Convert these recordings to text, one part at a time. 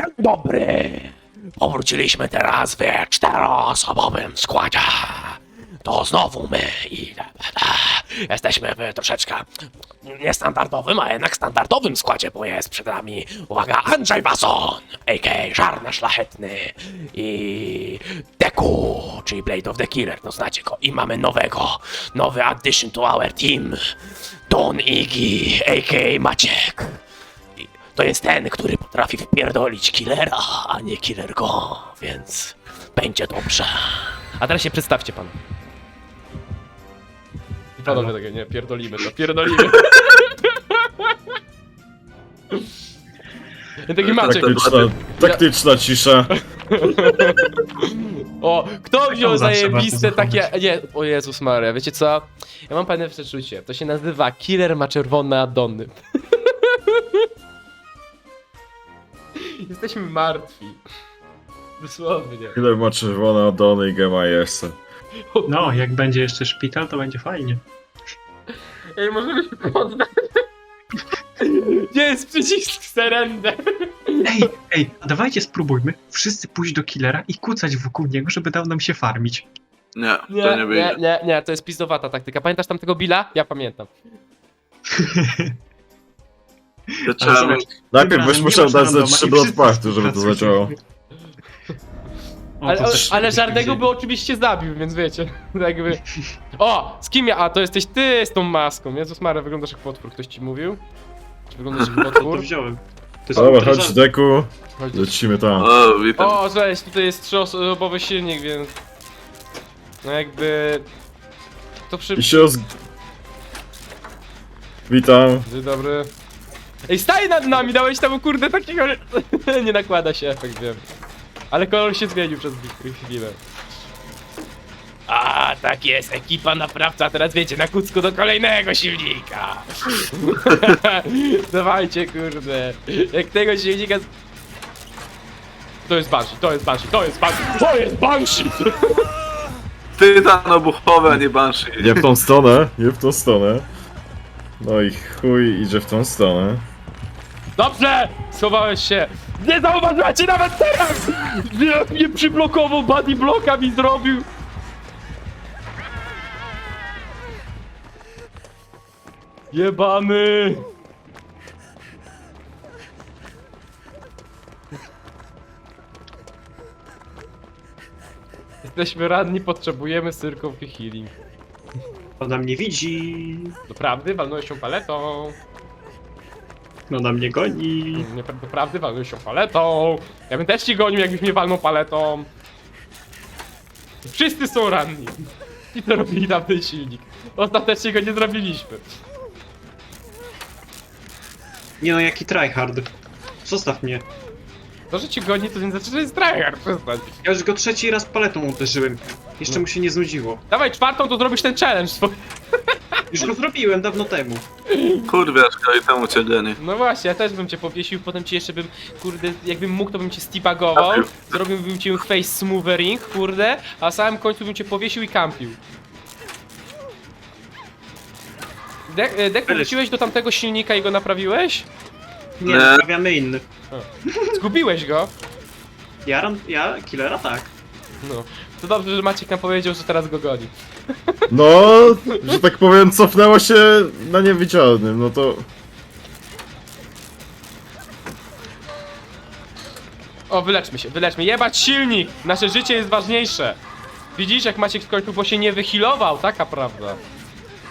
Dzień dobry! Powróciliśmy teraz w czteroosobowym składzie. To znowu my i jesteśmy w troszeczkę niestandardowym, a jednak standardowym składzie, bo jest przed nami, uwaga, Andrzej Bason, a.k.a. Żarna Szlachetny i Deku, czyli Blade of the Killer, no znacie go. I mamy nowego, nowy addition to our team, Don Iggy, a.k.a. Maciek. I To jest ten, który potrafi wpierdolić killera, a nie killer go, więc będzie dobrze. A teraz się przedstawcie pan. Panowie tego nie, pierdolimy to, pierdolimy. I taki Maciek. Taktyczna, taktyczna cisza. O, kto wziął zawsze zajebiste warto takie... Nie, o Jezus Maria, wiecie co? Ja mam pewne przeczucie. To się nazywa Killer ma czerwone Adony. Jesteśmy martwi. Dosłownie. Ile ma czerwone Adony i Gema jest. No, jak będzie jeszcze szpital, to będzie fajnie. Ej, możemy się poddać. Gdzie jest przycisk surrender? Ej, ej, a dawajcie spróbujmy wszyscy pójść do killera i kucać wokół niego, żeby dał nam się farmić. Nie, Nie, to nie nie, wyjdzie. nie, nie, to jest pizdowata taktyka. Pamiętasz tamtego Billa? Ja pamiętam. To trzeba mieć... Najpierw byś musiał dać ze trzy blood żeby to zadziałało. O, Ale, to ale, też ale Żardego by oczywiście zabił, więc wiecie. tak Jakby... O! Z kim ja? A, to jesteś ty z tą maską. Jezus Maria, wyglądasz jak potwór. Ktoś ci mówił? Czy wyglądasz jak To potwór? wziąłem. To jest Dobra, chodź deku, Chodź. lecimy tam. O, witam. O, cześć, tutaj jest trzyosobowy silnik, więc... No jakby... To przy... I się roz... Witam. Dzień dobry. Ej, staj nad nami, dałeś tam kurde takiego... Nie nakłada się efekt, wiem. Ale kolor się zmienił przez chwilę. A, tak jest, ekipa naprawcza, teraz wiecie, na kucku do kolejnego silnika. Dawajcie, kurde. Jak tego silnika... z- To jest Banshee, to jest Banshee, to jest Banshee, to jest Banshee! Tytan obuchowy, a nie Banshee. Nie w tą stronę, nie w tą stronę. No i chuj idzie w tą stronę. Dobrze! Schowałeś się! Nie zauważyła cię nawet teraz! Nie, mnie przyblokował, body bloka mi zrobił! Jebany! Jesteśmy ranni, potrzebujemy cyrkowy healing. Ona mnie widzi. Doprawdy, walnąłeś się paletą. Ona mnie goni. Nie, walnąłeś się paletą. Ja bym też ci gonił, jakbyś mnie walnął paletą. Wszyscy są ranni. I to robili na ten silnik. Ostatecznie go nie zrobiliśmy. Nie no, jaki tryhard. Zostaw mnie. To, że ci goni, to nie znaczy, że jest tryhard. Przestań. Ja już go trzeci raz paletą uderzyłem. Jeszcze No. mu się nie znudziło. Dawaj czwartą, to zrobisz ten challenge. swój. Już go zrobiłem dawno temu. Kurwiaszka i temu cię geni. No właśnie, ja też bym cię powiesił, potem ci jeszcze bym, kurde, jakbym mógł, to bym cię steabagował. Zrobiłbym ci face smoothering, kurde, a na samym końcu bym cię powiesił i kampił. Dek, e, Dek, wróciłeś do tamtego silnika i go naprawiłeś? Nie, Nie. naprawiamy inny. Zgubiłeś go? Ja, ran- ja killera tak. No. To dobrze, że Maciek nam powiedział, że teraz go goni. No, że tak powiem, cofnęło się na niewidzialnym, no to... O, wyleczmy się, wyleczmy. Jebać silnik! Nasze życie jest ważniejsze. Widzisz, jak Maciek skończył, bo się nie wyhealował, taka prawda.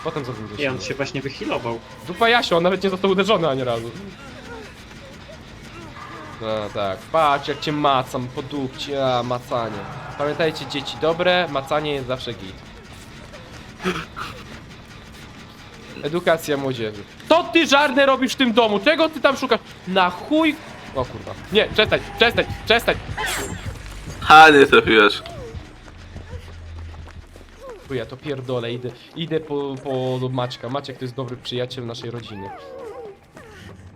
Potem zrobił I on się właśnie wyhealował. Dupa Jasio, on nawet nie został uderzony ani razu. No tak, patrz jak cię macam po dupcie, a macanie. Pamiętajcie dzieci, dobre, macanie jest zawsze git. Edukacja młodzieży. To ty żarne robisz w tym domu, czego ty tam szukasz? Na chuj... O kurwa. Nie, przestań, przestań, przestań. Ha, nie trafiłeś. Chuj, ja to pierdolę, idę, idę po, po do Maćka. Maciek to jest dobry przyjaciel naszej rodziny.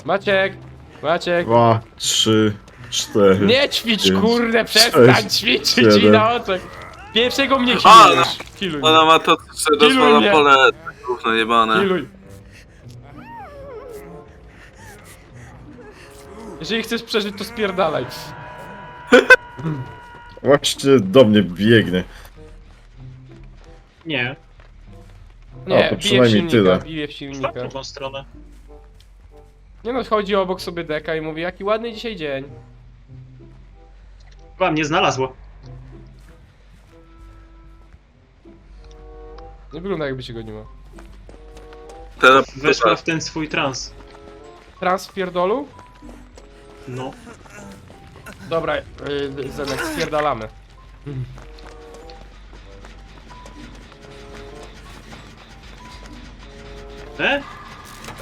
Maciek! Maciek! Dwa, trzy, cztery. Nie ćwicz, pięć, kurde, przestań sześć, ćwiczyć siedem. na oczach. Pierwszego mnie A, kilujesz. Kiluj Ona mnie. ma to, że Kiluj rozwala mnie. pole. Gówno jebane. Kiluj. Jeżeli chcesz przeżyć, to spierdalaj. Właśnie do mnie biegnie. Nie, Nie, to bije w przynajmniej silnika, tyle. bije w w silnika. drugą stronę. Nie no, chodzi obok sobie deka i mówi, jaki ładny dzisiaj dzień. Chyba mnie znalazło. Nie wygląda jakby się goniło. Teraz Weszła w ten swój trans. Trans w pierdolu? No. Dobra, yy, Zenek, spierdalamy. E?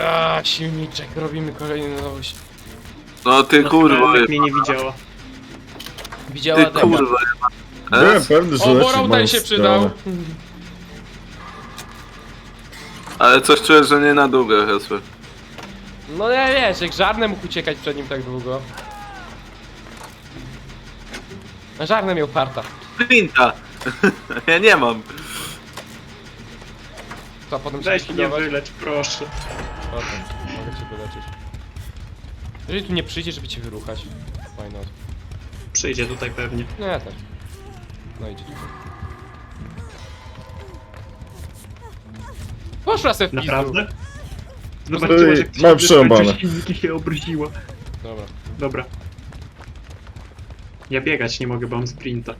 A, silniczek, robimy kolejny nowość. No ty No, kurwa, jak mnie nie widziała. Widziała ty kurwa. Byłem Es? pewny, że O, Borał ten się stronę. przydał. Ale coś czuję, że nie na długo, Hesper. No nie wiesz, jak żarne mógł uciekać przed nim tak długo. A Żarne miał farta. Sprinta! ja nie mam. To potem się Weź mnie likwidować. wylecz, proszę. Potem, mogę cię wyleczyć. Jeżeli tu nie przyjdzie, żeby cię wyruchać. Why not? Przyjdzie tutaj pewnie. Nie, też. No idzie tutaj. Poszła se w pizdu. Naprawdę? Ej, Zobaczyła, że ktoś mam się przerąbane. się obróciła. Dobra. Dobra. Ja biegać nie mogę, bo mam sprinta.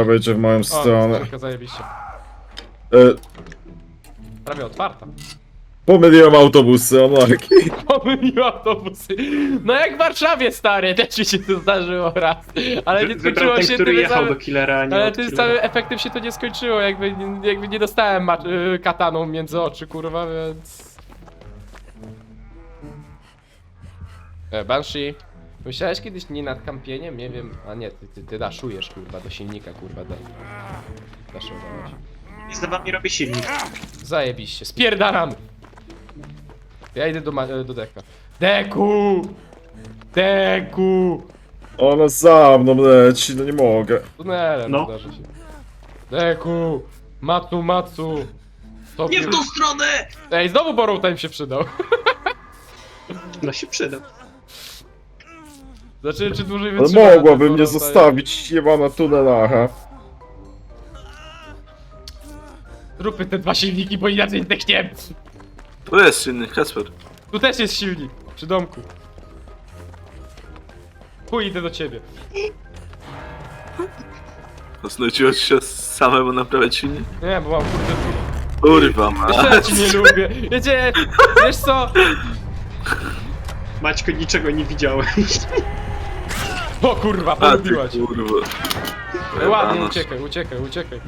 A będzie w moją O, stronę. skrzynka, zajebiście. E, Prawie otwarta. Pomyliłem autobusy, anarki. Pomylił autobusy. No jak w Warszawie, stary, też mi się to zdarzyło raz. Ale nie skończyło ten, się który tym jechał samym... do killera, a nie Ale od tym killera. samym efektem się to nie skończyło, jakby, jakby nie dostałem ma- y, kataną między oczy, kurwa, więc... E, Banshee, myślałeś kiedyś nie nad kampieniem? Nie wiem, a nie, ty, ty, ty daszujesz, kurwa, do silnika, kurwa, da. Daszowałeś. I za wami robię silnik. Zajebiście, spierdalam! Ja idę do, ma- e, do deka. Deku! Deku! Ona za mną leci, no nie mogę. Tunelem No. zdarzy się. Deku! Matsu, Matsu! To Nie w tą stronę! Ej, znowu Borrow Time się przydał. No się przyda. Znaczy, czy dłużej Ale wytrzyma mogłaby mnie Borrow Time? zostawić, jebana tunelacha. Zróbmy te dwa silniki, bo inaczej zdechniemy. Tu jest silny, Hesper. Tu też jest silnik, przy domku. Chuj, idę do ciebie. Znudziło ci się samemu naprawiać silnik? Nie, bo mam kurde... Kurwa ma. Jeszcze ja ci nie lubię. Wiecie, wiesz co? Maćko, niczego nie widziałem. O kurwa, A ty polubiłaś. kurwa. Ładnie, uciekaj, uciekaj, uciekaj.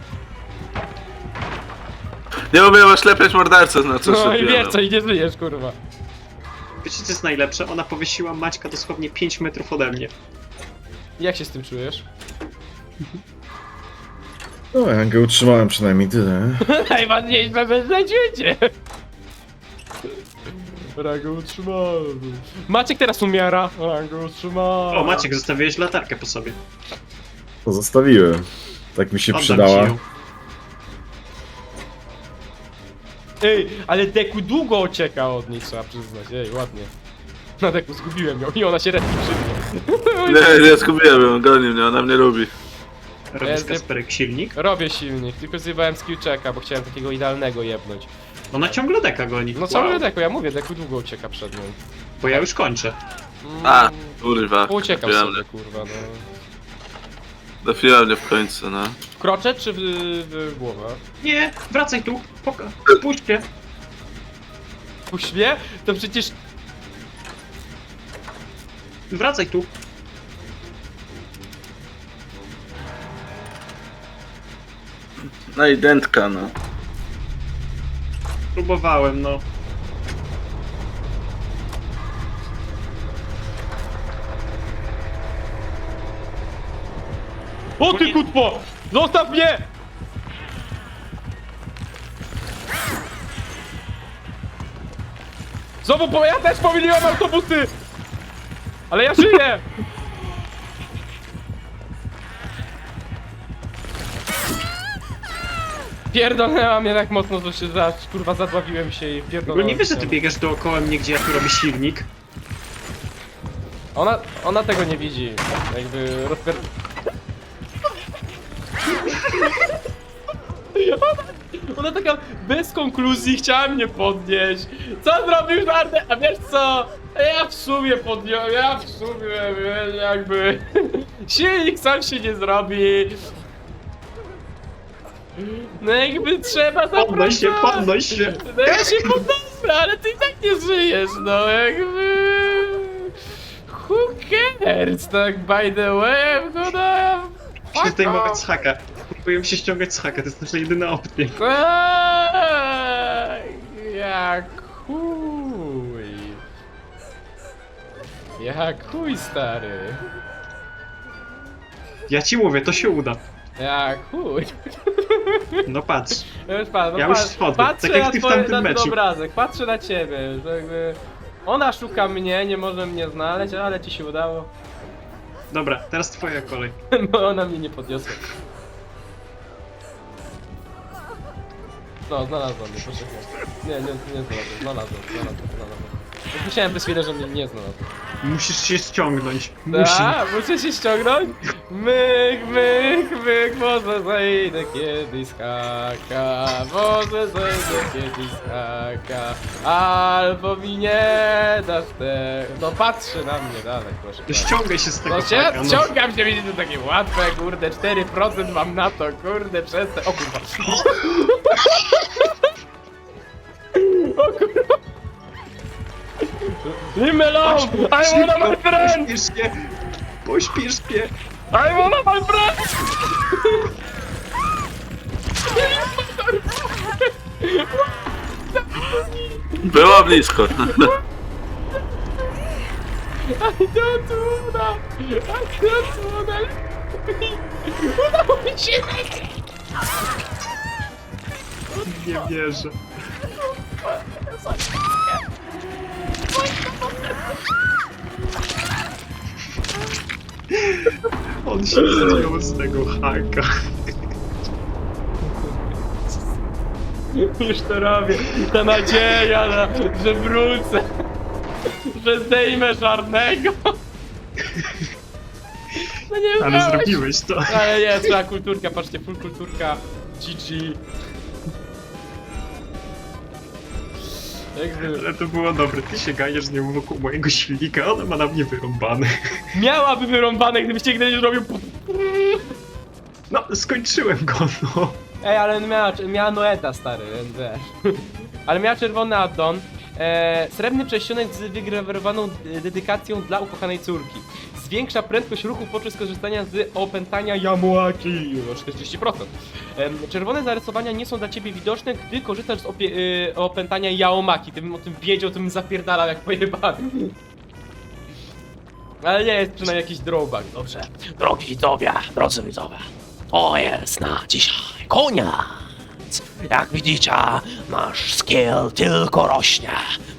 Nie umiem oślepiać mordercę, na co No i wiesz co, i nie żyjesz, kurwa. Wiecie co jest najlepsze? Ona powiesiła Maćka dosłownie 5 metrów ode mnie. Jak się z tym czujesz? No, ja go utrzymałem przynajmniej tyle. Najważniejsze, że znajdziecie! Rango utrzymałem. Maciek teraz umiera. Rango utrzymałem. O, Maciek, zostawiłeś latarkę po sobie. Pozostawiłem. Tak mi się Oddam przydała. ci ją. Ej, ale Deku długo ucieka od niej, trzeba przyznać. Ej, ładnie. Na Deku zgubiłem ją i ona się respi przy mnie. Nie, nie skupiłem ją, goni mnie, ona mnie lubi. Robisz Kasperek silnik. Robię silnik, tylko zjebałem skill checka, bo chciałem takiego idealnego jebnąć. Ona ciągle deka goni. No Wow. ciągle Deku, ja mówię, Deku długo ucieka przed nią. Bo ja już kończę. Mm, A, kurwa. Uciekał sobie, kurwa, no. Trafiła mnie w końcu, no. W krocze czy w, w głowę? Nie, wracaj tu. Poka. Puść się. Puść mnie? To przecież... Wracaj tu. No i dętka, no. Próbowałem, no. O ty kutwo! Zostaw mnie! Znowu, bo ja też pomyliłem autobusy! Ale ja żyję! Pierdolnęła mnie tak mocno, że się za, kurwa zadławiłem się i Bo pierdolnąłem. nie wiesz, że ty biegasz dookoła mnie, gdzie ja tu robię silnik. Ona, ona tego nie widzi. Jakby rozpier... ona taka bez konkluzji chciała mnie podnieść. Co zrobił żarty? A wiesz co? Ja w sumie podniosłem, ja w sumie jakby... Silnik sam się nie zrobi. No jakby trzeba Podnoś się, podnoś się! No ja się podnoszę, ale ty i tak nie żyjesz, no jakby... Who cares, tak by the way. Muszę Fuck off. z haka. Próbuję się ściągać z haka, to jest nasza jedyna opcja. Eee, Jak chuj. Jak chuj, stary. Ja ci mówię, to się uda. Jak chuj. No patrz. No Już patrz, no Ja już patrz, schodzę, patrzę tak jak na, ty w twoje, tamtym na ten meczu. obrazek, patrzę na ciebie, że jakby... Ona szuka mnie, nie może mnie znaleźć, ale ci się udało. Dobra, teraz twoja kolej. Bo ona mnie nie podniosła. No, znalazłam mnie, poczekaj. Nie, nie, nie znalazłem, znalazłem, znalazłem, znalazłem. Przez chwilę, że mnie nie znalazł. Musisz się ściągnąć. Musisz. Da, muszę się ściągnąć? Myk, myk, myk, może zejdę kiedyś z haka, może zejdę kiedyś z haka, albo mi nie dasz te... No patrzy na mnie dalej, proszę To bardzo. ściągaj się z tego No się haka. ściągam się, widzicie, to takie łatwe, kurde, 4% mam na to, kurde, przez te... O kurwa. O kurwa. Leave me alone! I wanna my friend! Pośpiesz się! Pośpiesz się! I wanna my friend! Było blisko. I don't wanna! I don't wanna! Udało mi się! Nie wierzę. On się zdjął z tego haka. Już to robię. Ta nadzieja, na, że wrócę. Że zdejmę żarnego. No nie Ale udało się. zrobiłeś to. Ale nie, trzeba kulturka, patrzcie, full kulturka. GG. Jakby... Ale to było dobre. Ty się gajesz z nią wokół mojego silnika, ona ma na mnie wyrąbane. Miałaby wyrąbane, gdybyście nigdy nie zrobił. No, skończyłem go, no. Ej, ale miała, miała Noeta, stary, więc wiesz. Ale miała czerwony addon. E, srebrny prześcionek z wygrawerowaną dedykacją dla ukochanej córki. Zwiększa prędkość ruchu podczas korzystania z opętania Yamuaki o 40%. Em, czerwone zarysowania nie są dla ciebie widoczne, gdy korzystasz z y, opętania Yaomaki. Gdybym o tym wiedział, to bym zapierdalał jak pojebany. Ale nie jest przynajmniej jakiś drawback. Dobrze, drogi widzowie, drodzy widzowie, to jest na dzisiaj koniec. Jak widzicie, nasz skill tylko rośnie.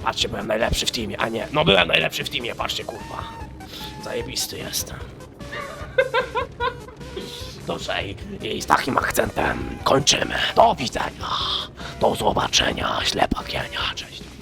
Patrzcie, byłem najlepszy w teamie, a nie, no byłem najlepszy w teamie, patrzcie kurwa. Zajebisty jestem. Dobrze, i, i z takim akcentem kończymy. Do widzenia, do zobaczenia, ślepa kienia, cześć.